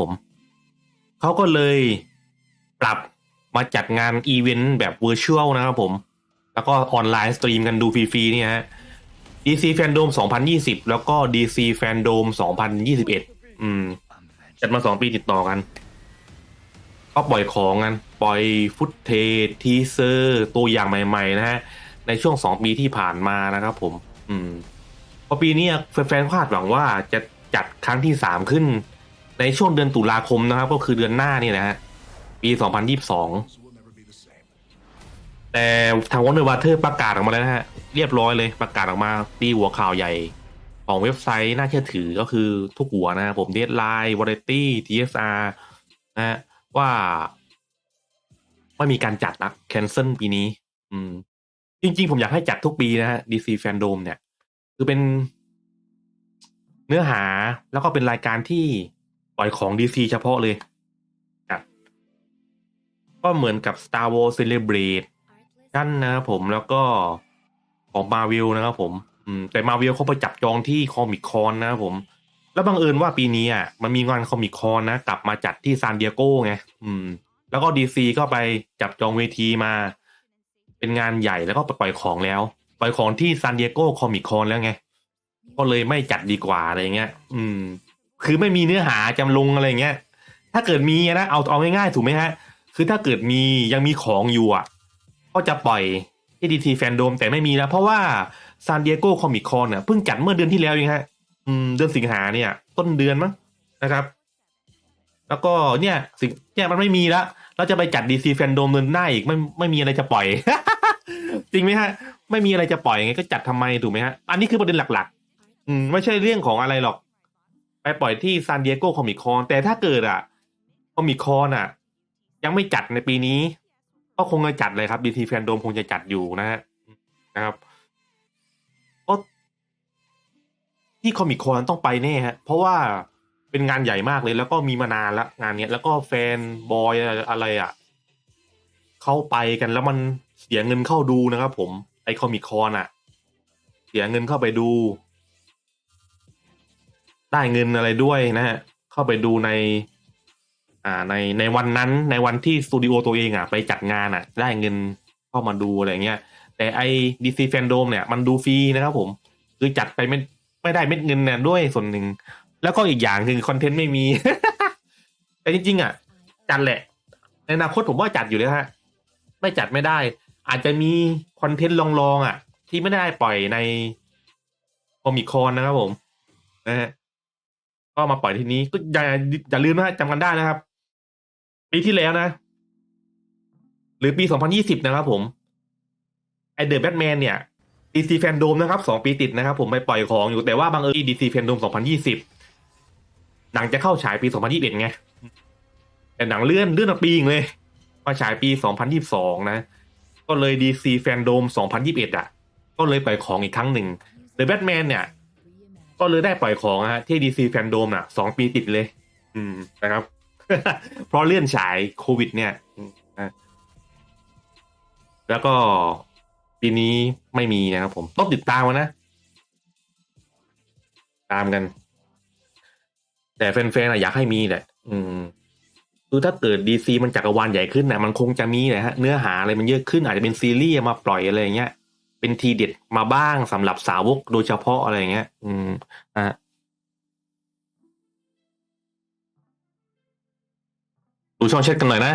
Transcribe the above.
ผม เขาก็เลยปรับมาจัดงานอีเวนต์แบบเวอร์ชวลนะครับผม แล้วก็ออนไลน์สตรีมกันดูฟรีๆเนี่ยฮะ DC Fandom 2020 แล้วก็ DC Fandom 2021 อืม จัดมาสองปีติดต่อกัน ก็ปล่อยของกัน ปล่อยฟุตเทจทีเซอร์ ตัวอย่างใหม่ ๆ นะฮะ ในช่วงสองปีที่ผ่านมานะครับผม อืม พอปีนี้แฟนๆคาดหวังว่าจะจัดครั้งที่สามขึ้น ในช่วงเดือนตุลาคมนะครับ ก็คือเดือนหน้านี่นะฮะปี2022แต่ทางวอ r เนอร์วาเทอร์ประกาศออกมาแล้วนะฮะ เรียบร้อยเลยประกาศออกมาตีหัวข่าวใหญ่ ของเว็บไซต์น่าเชื่อถือก็คือทุกหัวนะผมเดดไลน์วอร์ตี้ทีเอสอาร์นะฮะว่าไม่มีการจัดนะแคนเซิลปีนี้ อืม จริง ๆ ผมอยากให้จัดทุกปีนะฮะ DC Fandom เนี่ย คือเป็นเนื้อหาแล้วก็เป็นรายการที่ ปล่อยของ DC เฉพาะเลยจัดก็เหมือนกับ Star Wars Celebrate นั่นนะครับผมแล้วก็ของมาวิลนะครับผมอืมแต่มาวิลเขาไปจับจองที่คอมิคคอนนะครับผมแล้วบังเอิญว่าปีนี้อะมันมีงานคอมิคคอนนะ กลับมาจัดที่ซานดิเอโกไงอืม แล้วก็ดีซีก็ไปจับจองเวทีมา เป็นงานใหญ่แล้วก็ปล่อยของแล้ว ปล่อยของที่ซานดิเอโกคอมิคคอนแล้วไง ก็เลยไม่จัดดีกว่าอะไรเงี้ย อืม คือไม่มีเนื้อหาจำลงอะไรเงี้ย ถ้าเกิดมีนะเอาเอาง่ายๆถูกไหมฮะ คือถ้าเกิดมียังมีของอยู่อะก็จะปล่อยที่ดีทีแฟนโดมแต่ไม่มีแล้วเพราะว่าซานดิเอโกคอมิคอนเนี่ยเพิ่งจัดเมื่อเดือนที่แล้วเองฮะอืมเดือนสิงหาเนี่ย ต้นเดือนมั้งนะครับ แล้วก็เนี่ยสิ่งเนี่ยมันไม่มีแล้วเราจะไปจัดดีซีแฟนโดมเดือนหน้าอีกไม่ไม่มีอะไรจะปล่อย จริงไหมฮะ ไม่มีอะไรจะปล่อยไงก็จัดทำไมถูกไหมฮะ อันนี้คือประเด็นหลัก ๆ อืมไม่ใช่เรื่องของอะไรหรอก ปปล่อยที่ซานดิเอโกคอมิคอนแต่ถ้าเกิดอะคอมิคอนอะ ยังไม่จัดในปีนี้ ก็คงจะจัดเลยครับดีทีแฟนโดมคงจะจัดอยู่นะฮะนะครับก็ที่คอมิคอนต้องไปแน่ฮะ เพราะว่าเป็นงานใหญ่มากเลย แล้วก็มีมานานละงานเนี้ยแล้วก็แฟนบอยอะไรอะเข้าไปกันแล้วมันเสียเงินเข้าดูนะครับผมไอคอมิคอนอะ เสียเงินเข้าไปดู ได้เงินอะไรด้วยนะฮะ เข้าไปดูใน อ่าในในวันนั้นในวันที่สตูดิโอตัวเองอะ ไปจัดงานอะ ได้เงินเข้ามาดูอะไรเงี้ย แต่ไอดีซีแฟนโดมเนี่ย มันดูฟรีนะครับผม คือจัดไปไม่ไม่ได้เม็ดเงินเนี่ยด้วยส่วนหนึ่ง แล้วก็อีกอย่างคือคอนเทนต์ไม่มี แต่จริง ๆ อะ จัดแหละ ในอนาคตผมว่าจัดอยู่แล้วฮะ ไม่จัดไม่ได้ อาจจะมีคอนเทนต์ลองๆอะ ที่ไม่ได้ปล่อยในคอมิคอนนะครับผมนะฮะ ก็มาปล่อยทีนี้ก็อย่าอย่าลืมนะจำกันได้นะครับ ปีที่แล้วนะ หรือปี 2020 นะครับผมไอเดอะแบทแมนเนี่ย DC Fandom นะครับสองปีติดนะครับ ผมไปปล่อยของอยู่แต่ว่าบางเอิญ DC Fandom 2020 หนังจะเข้าฉายปี 2021 ไง แต่หนังเลื่อนเลื่อนปีอีกเลย มาฉายปี 2022 นะ ก็เลย DC Fandom 2021 อะ ก็เลยปล่อยของอีกครั้งหนึ่ง The Batman เนี่ย ก็เลยได้ปล่อยของฮะที่ DC Fandom อะสองปีติดเลย อืมนะครับ เพราะเลื่อนฉายโควิด เนี่ยแล้วก็ปีนี้ไม่มีนะครับผมต้องติดตามนะ ตามกัน แต่แฟนๆอะอยากให้มีแหละ อืมคือถ้าเกิดดีซีมันจักรวาลใหญ่ขึ้นนะมันคงจะมีแหละฮะเนื้อหาอะไรมันเยอะขึ้นอาจจะเป็นซีรีส์มาปล่อยอะไรอย่างเงี้ย เป็นทีเด็ดมาบ้างสำหรับสาวกโดยเฉพาะอะไรเงี้ย อืมนะฮะดูช่องเช็ดกันหน่อยนะ